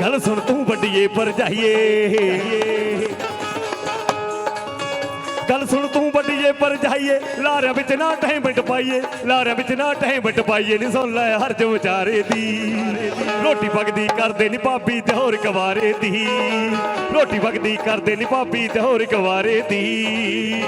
ਗੱਲ ਸੁਣ ਤੂੰ ਵੱਡੀਏ ਪਰ ਜਾਈਏ। ਗੱਲ ਸੁਣ ਤੂੰ ਵੱਡੀਏ ਪਰ ਜਾਈਏ। ਲਾਰਿਆਂ ਵਿੱਚ ਨਾ ਟਹਿਮਟ ਪਾਈਏ ਲਾਰਿਆਂ ਵਿੱਚ ਨਾ ਟਹਿਮਟ ਪਾਈਏ ਨਹੀਂ ਸੁਣ ਲੈ ਹਰ ਜੋ ਵਿਚਾਰੇ ਦੀ। ਰੋਟੀ ਪਕਦੀ ਕਰਦੇ ਨਹੀਂ ਭਾਬੀ ਤੇ ਹੋਰ ਕਵਾਰੇ ਦੀ। ਰੋਟੀ ਪਕਦੀ ਕਰਦੇ ਨਹੀਂ ਭਾਬੀ ਤੇ ਹੋਰ ਕਵਾਰੇ ਦੀ।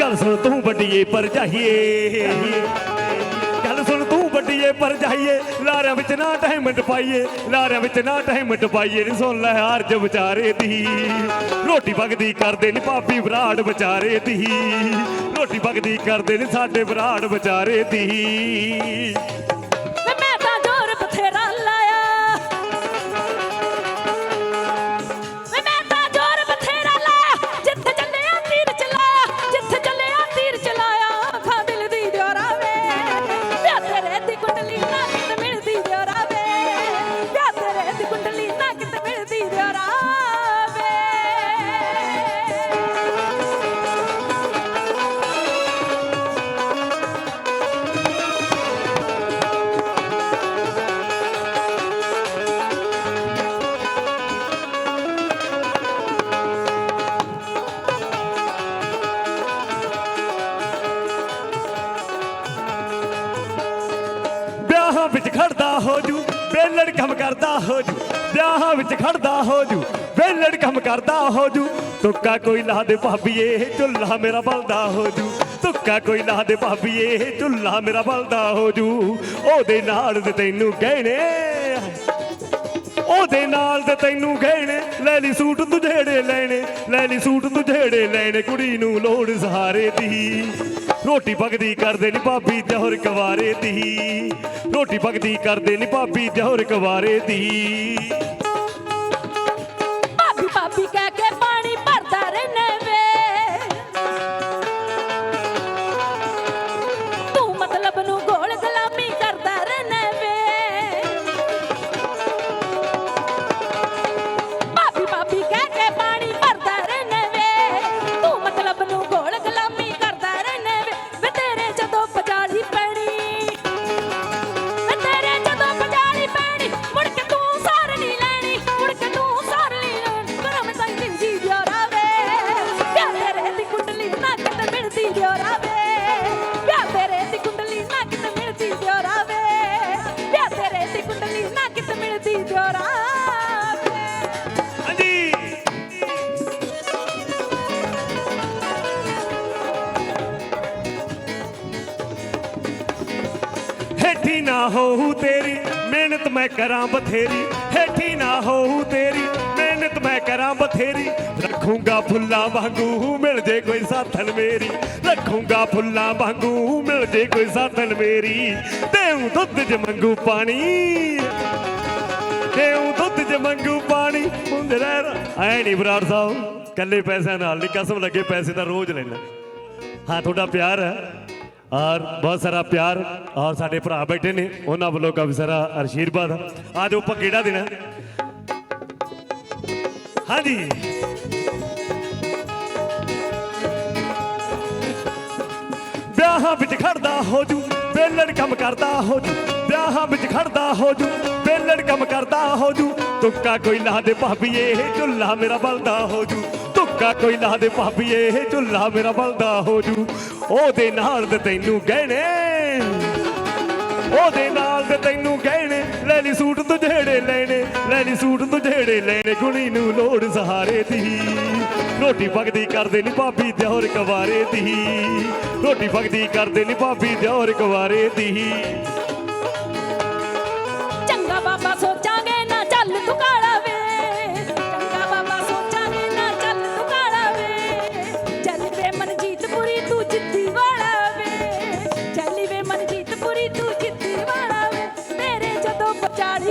ਗੱਲ ਸੁਣ, ਤੂੰ ਵੱਡੀਏ ਪਰ ਜਾਈਏ ਗੱਲ ਸੁਣ, ਤੂੰ ਵੱਡੀਏ ਪਰ ਜਾਈਏ ਲਾਰਿਆਂ ਵਿੱਚ ਨਾ ਟਾਈਮ ਪਾਈਏ, ਲਾਰਿਆਂ ਵਿੱਚ ਨਾ ਟਹਿਮਟ ਪਾਈਏ। ਨੀ ਸੁਣ ਲੈ ਹਾਰ ਵਿਚਾਰੇ ਦੀ। ਰੋਟੀ ਪਕਦੀ ਕਰਦੇ ਨੀ ਭਾਬੀ ਬਰਾੜ ਵਿਚਾਰੇ ਦੀ। ਰੋਟੀ ਪਕਦੀ ਕਰਦੇ ਨੀ ਸਾਡੇ ਬਰਾੜ ਵਿਚਾਰੇ ਦੀ। ਵਿਆਹਾਂ ਵਿੱਚ ਖੜਦਾ ਹੋ ਜੂ, ਵੇਲੜ ਕੰਮ ਕਰਦਾ ਹੋ ਜੂ, ਵਿਆਹਾਂ ਵਿੱਚ ਖੜਦਾ ਹੋ ਜੂ, ਵੇਲੜ ਕੰਮ ਕਰਦਾ ਹੋ ਜੂ। ਤੁੱਕਾ ਕੋਈ ਲਾ ਦੇ ਭਾਬੀਏ ਝੁੱਲਾ ਮੇਰਾ ਬਲਦਾ ਹੋ ਜੂ। ਤੁੱਕਾ ਕੋਈ ਲਾ ਦੇ ਭਾਬੀਏ ਝੁੱਲਾ ਮੇਰਾ ਬਲਦਾ ਹੋ ਜੂ। ਉਹਦੇ ਨਾਲ ਤੇ ਤੈਨੂੰ ਗਹਿਣੇ ਉਹਦੇ ਨਾਲ ਤੇ ਤੈਨੂੰ ਗਹਿਣੇ, ਲੈ ਲਈ ਸੂਟ ਤੂੰ ਜਿਹੜੇ ਲੈਣੇ, ਲੈ ਲਈ ਸੂਟ ਤੂੰ ਜਿਹੜੇ ਲੈਣੇ, ਕੁੜੀ ਨੂੰ ਲੋੜ ਸਹਾਰੇ ਦੀ। ਰੋਟੀ ਪਕਦੀ ਕਰਦੇ ਨੀ ਭਾਬੀ ਜਹਰ ਕਵਾਰੇ ਦੀ। ਰੋਟੀ ਪਕਦੀ ਕਰਦੇ ਨੀ ਭਾਬੀ ਜਹਰ ਕਵਾਰੇ ਦੀ। ਕਿਤੇ ਮਿਲਦੀ ਹਾਂਜੀ। ਹੇਠੀ ਨਾ ਹੋਊ ਤੇਰੀ, ਮਿਹਨਤ ਮੈਂ ਕਰਾਂ ਬਥੇਰੀ। ਹੇਠੀ ਨਾ ਹੋਊ ਤੇਰੀ, ਮਿਹਨਤ ਮੈਂ ਕਰਾਂ ਬਥੇਰੀ। ਰੱਖੂੰਗਾ ਫੁੱਲਾਂ ਵਾਂਗੂ, ਮਿਲ ਜੇ ਕੋਈ ਸਾਥਣ ਮੇਰੀ। ਰੱਖੂੰਗਾ ਫੁੱਲਾਂ ਵਾਂਗੂ, ਮਿਲ ਜੇ ਕੋਈ ਸਾਥਣ ਮੇਰੀ। ਦੇਉ ਦੁੱਧ ਚ ਮੰਗੂ ਪਾਣੀ। ਚ ਮੰਗੂ ਪਾਣੀ ਹੁੰਦੇ ਰਹਿ ਐ ਨਹੀਂ ਬਰਾੜ ਸਾਹਿਬ ਕੱਲੇ ਪੈਸਿਆਂ ਨਾਲ ਨਹੀਂ ਕਸਮ ਲੱਗੇ ਪੈਸੇ ਤਾਂ ਰੋਜ਼ ਲੈਣਾ ਹਾਂ, ਤੁਹਾਡਾ ਪਿਆਰ ਹੈ। ਔਰ ਬਹੁਤ ਸਾਰਾ ਪਿਆਰ, ਔਰ ਸਾਡੇ ਭਰਾ ਬੈਠੇ ਨੇ, ਉਹਨਾਂ ਵੱਲੋਂ ਕਾਫੀ ਸਾਰਾ ਆਸ਼ੀਰਵਾਦ ਆ ਜੋ ਆਪਾਂ ਕਿਹੜਾ ਦੇਣਾ? ਹਾਂਜੀ। ਵਿਆਹਾਂ ਵਿੱਚ ਖੜਦਾ ਹੋ ਜੂ ਵੇਲੜ ਕੰਮ ਕਰਦਾ ਹੋ ਜੂ। ਵਿਆਹਾਂ ਵਿੱਚ ਖੜਦਾ ਹੋ ਜੂ ਵੇਲੜ ਕੰਮ ਕਰਦਾ ਹੋ ਜੂ। ਤੁੱਕਾ ਕੋਈ ਲਾ ਦੇ ਭਾਬੀਏ ਝੁੱਲਾ ਮੇਰਾ ਬਲਦਾ ਹੋ ਜੂ। ਤੁੱਕਾ ਕੋਈ ਲਾ ਦੇ ਭਾਬੀਏ ਝੁੱਲਾ ਮੇਰਾ ਬਲਦਾ ਹੋ ਜੂ। ਉਹਦੇ ਨਾਲ ਤੇ ਤੈਨੂੰ ਗਹਿਣੇ, ਉਹਦੇ ਨਾਲ ਤੇ ਤੈਨੂੰ ਗਹਿਣੇ, ਲੈ ਲਈ ਸੂਟ ਤੂੰ ਜਿਹੜੇ ਲੈਣੇ, ਲੈ ਲਈ ਸੂਟ ਤੂੰ ਜਿਹੜੇ ਲੈਣੇ, ਗੁਣੀ ਨੂੰ ਲੋੜ ਸਹਾਰੇ ਦੀ। ਰੋਟੀ ਪਕਦੀ ਕਰਦੇ ਨੀ ਭਾਬੀ ਦਿਓਰ ਕਵਾਰੇ ਦੀ। ਰੋਟੀ ਪਕਦੀ ਕਰਦੇ ਨੀ ਭਾਬੀ ਦਿਓਰ ਕਵਾਰੇ ਦੀ।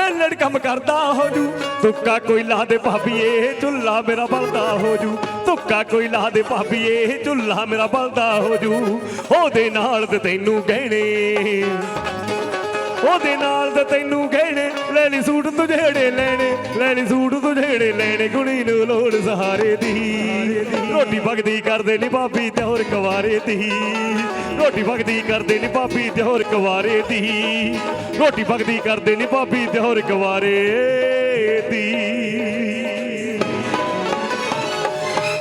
ਬੇਲੜ ਕੰਮ ਕਰਦਾ ਹੋ ਜੂ। ਤੁੱਕਾ ਕੋਈ ਲਾ ਦੇ ਭਾਬੀਏ ਝੁੱਲਾ ਮੇਰਾ ਬਲਦਾ ਹੋ ਜੂ। ਤੁੱਕਾ ਕੋਈ ਲਾ ਦੇ ਭਾਬੀਏ ਝੁੱਲਾ ਮੇਰਾ ਬਲਦਾ ਹੋ ਜੂ। ਉਹਦੇ ਨਾਲ ਤੇ ਤੈਨੂੰ ਗਹਿਣੇ ਉਹਦੇ ਨਾਲ ਤਾਂ ਤੈਨੂੰ ਗਹਿਣੇ ਲੈਣੀ ਸੂਟ ਤੂੰ ਜਿਹੜੇ ਲੈਣੇ, ਲੈਣੀ ਸੂਟ ਤੂੰ ਜਿਹੜੇ ਲੈਣੇ, ਕੁੜੀ ਨੂੰ ਲੋੜ ਸਹਾਰੇ ਦੀ। ਰੋਟੀ ਭਗਦੀ ਕਰਦੇ ਨੀ ਭਾਬੀ ਤੇ ਹੋਰ ਕੁਵਾਰੇ ਦੀ। ਰੋਟੀ ਭਗਦੀ ਕਰਦੇ ਨੀ ਭਾਬੀ ਤੇ ਹੋਰ ਕੁਵਾਰੇ ਦੀ। ਰੋਟੀ ਭਗਦੀ ਕਰਦੇ ਨੀ ਭਾਬੀ ਤੇ ਹੋਰ ਕੁਵਾਰੇ ਦੀ।